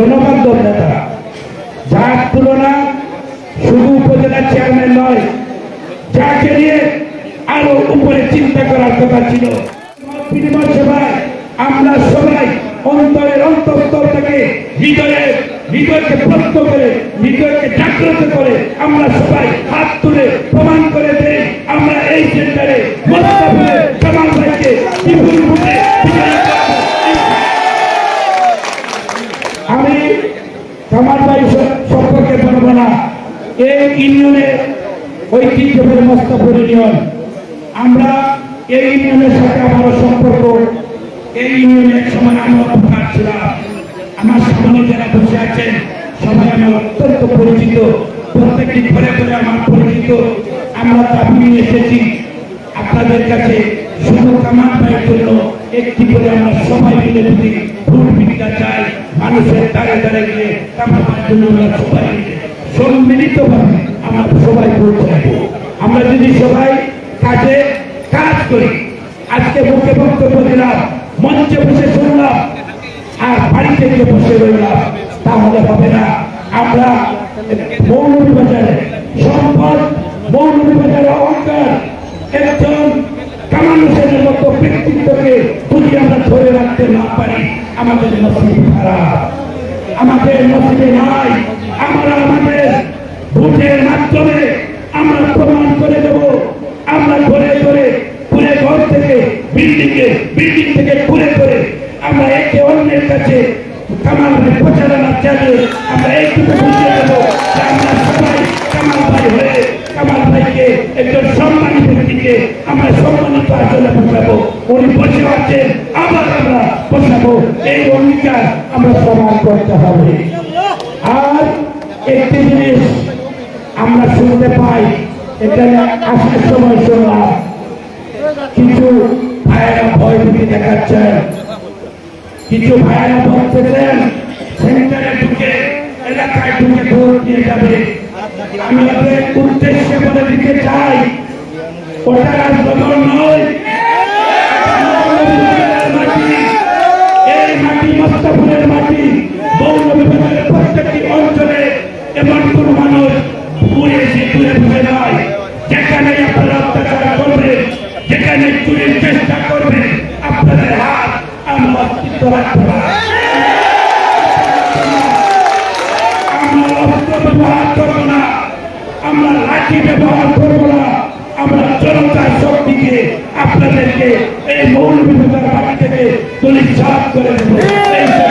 জনবান্ধব নেতা, যার তুলনা শুধু উপজেলা চেয়ারম্যান নয়, যাকে নিয়ে আরও উপরে চিন্তা করার কথা ছিল। আমরা সবাই অন্তরের থেকে হৃদয়ে হৃদয়কে প্রশ্ন করে, হৃদয়কে জাগ্রত করে আমরা সবাই হাত তুলে প্রমাণ করে দেই, আমরা এই সেন্টারে মোস্তাফিজের কামাল ভাইকে বিপুল ভোটে বিজয়ী করব। আমি সম্পর্কে বলব না। এই ইউনিয়নের ঐতিহ্যের মোস্তাফুর ইউনিয়ন। আমরা এই ইউনিয়নের সাথে আমারও সম্পর্ক। এই ইউনিয়নে এক সময় আমি অপকার ছিলাম। আমার সামনে যারা বসে আছেন, সবাই আমার অত্যন্ত পরিচিত। প্রত্যেকটি ঘরে ঘরে আমার পরিচিত। আমরা নিয়ে এসেছি। আপনাদের কাছে শুধু ভাইয়ের জন্য একটি করে আমরা সবাই মিলে যদি ভোট ভিক্ষা চাই মানুষের দ্বারে দ্বারে গিয়ে সবাই মিলে সম্মিলিতভাবে আমরা সবাই ভোট চাইব আমরা যদি সবাই কাজে কাজ করি, আজকে মুখে বক্তব্য দিলাম, মঞ্চে বসে শুনলাম, আর বাড়িতে গিয়ে বসে রইলাম, তাহলে হবে না। আমরা মৌলভী বাজারে সম্পদ মৌলভী বাজারে অহংকার, একজন হোসেনের মতো ব্যক্তিত্বকে রাখতে না পারি আমাদের নসিব খারাপ আমাদের নসিবে নাই, আমরা আমাদের ভোটের মাধ্যমে আমরা প্রমাণ করে দেব। আমরা ঘরে ঘরে ঘুরে ঘর থেকে বিল্ডিংয়ে বিল্ডিং থেকে ঘুরে ঘুরে আমরা একে অন্যের কাছে কামাল প্রচারণা চালিয়ে আমরা এইটুকু বুঝিয়ে দেবো আমরা সবাই কামাল ভাই হয়ে কামাল ভাইকে একজন সম্মানিত ব্যক্তিকে আমরা সম্মানিত আসলে বসাবো উনি বসে আছেন, আবার আমরা বসাবো এই অঙ্গীকার আমরা সমান করতে হবে। আর একটি জিনিস আমরা শুনতে পাই, এখানে আসার সময় শুনলাম কিছু ভাইয়েরা ভয় ভীতি দেখাচ্ছেন। কিছু ভাইয়েরা বলতেছেন, সেন্টারে ঢুকে, এলাকায় ঢুকে ভোট নিয়ে যাবে। আমি ওদের উদ্দেশ্যে বলে দিতে চাই ওটা রাজভবন নয় এই মাটি মস্তফুলের মাটি মৌলভীবাজারের প্রত্যেকটি অঞ্চলে এমন কোন মানুষ ঘুরে এসে ঘুরে ঘুরে নয় যেখানে আপনারা অত্যাচার করবে যেখানে চুরির চেষ্টা করবে আপনাদের হাত আমরা অস্তিত্ব রাখব না। আমরা আমরা লাঠি ব্যবহার করব আমরা জনতার শক্তিকে আপনাদেরকে এই মৌলভীবাজার মাটি থেকে তুলি সাফ করে দেবো।